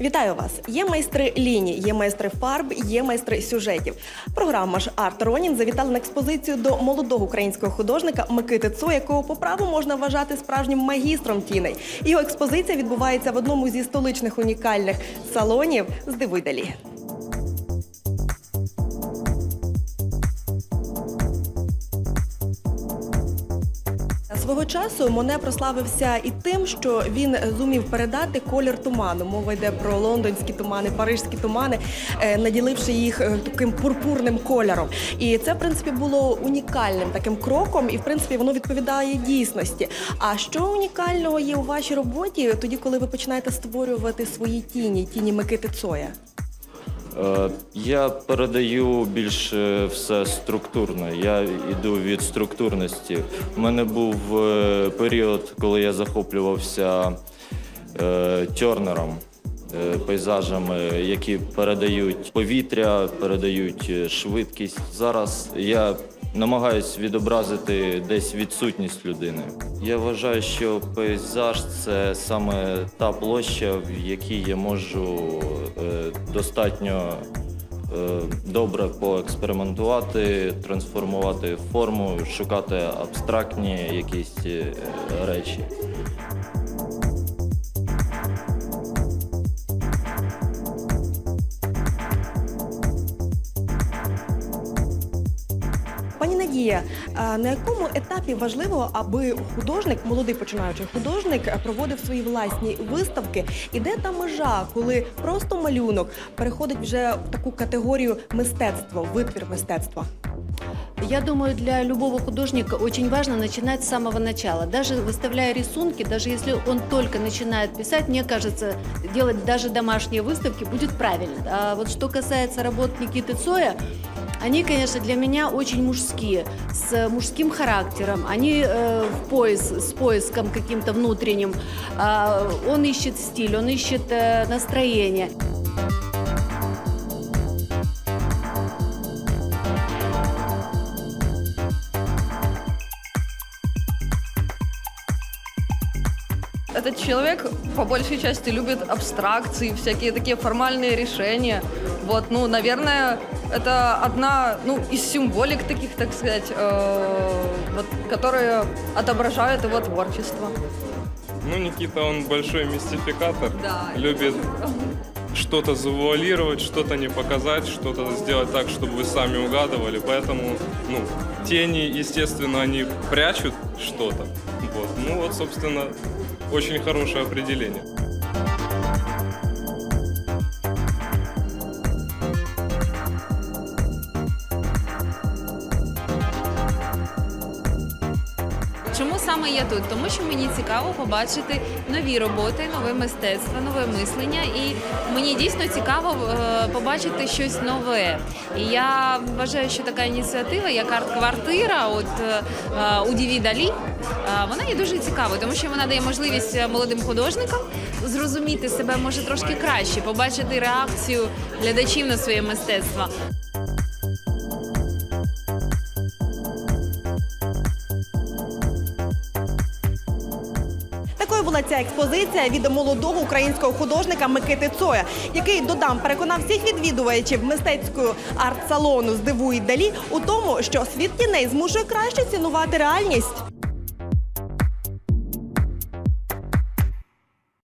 Вітаю вас! Є майстри ліній, є майстри фарб, є майстри сюжетів. Програма ж Арт Ронін завітала на експозицію до молодого українського художника Микити Цо, якого по праву можна вважати справжнім магістром тіней. Його експозиція відбувається в одному зі столичних унікальних салонів Здивуй далі. Свого часу Моне прославився і тим, що він зумів передати колір туману. Мова йде про лондонські тумани, парижські тумани, е, наділивши їх е, таким пурпурним кольором. І це, в принципі, було унікальним таким кроком, і в принципі воно відповідає дійсності. А що унікального є у вашій роботі тоді, коли ви починаєте створювати свої тіні, тіні Микити Цоя? Е, Я передаю більш все структурно. Я йду від структурності. У мене був е, період, коли я захоплювався е, тьорнером, пейзажами, які передають повітря, передають швидкість. Зараз я намагаюсь відобразити десь відсутність людини. Я вважаю, що пейзаж це саме та площа, в якій я можу е, достатньо е, добре поекспериментувати, трансформувати форму, шукати абстрактні якісь е, речі. Пані Надія, а на якому етапі важливо, аби художник, молодий починаючий художник, е, проводив свої власні виставки? І де та межа, коли просто малюнок переходить вже в таку категорію мистецтва, витвір мистецтва? Я думаю, для любого художника очень важно начинать с самого начала. Даже выставляя рисунки, даже если он только начинает писать, мне кажется, делать даже домашние выставки будет правильно. А вот что касается работ Никиты Цоя, они, конечно, для меня очень мужские, с мужским характером. Они э, в поис, с поиском каким-то внутренним. Э, он ищет стиль, он ищет э, настроение. Этот человек по большей части любит абстракции, всякие такие формальные решения. Вот, ну, наверное, это одна, ну, из символик таких, так сказать, э, вот, которые отображают его творчество. Ну, Никита, он большой мистификатор. Да. Любит что-то завуалировать, что-то не показать, что-то сделать так, чтобы вы сами угадывали. Поэтому, ну, тени, естественно, они прячут что-то. Вот. Ну, вот, собственно, очень хорошее определение. Чому саме я тут? Тому що мені цікаво побачити нові роботи, нове мистецтво, нове мислення, і мені дійсно цікаво е, побачити щось нове. І я вважаю, що така ініціатива, як арт-квартира, от е, у Діві Далі, е, вона є дуже цікавою, тому що вона дає можливість молодим художникам зрозуміти себе може трошки краще, побачити реакцію глядачів на своє мистецтво. Була ця експозиція від молодого українського художника Микити Цоя, який додам переконав всіх відвідувачів мистецького арт-салону Здивуй далі у тому, що світ тіней змушує краще цінувати реальність.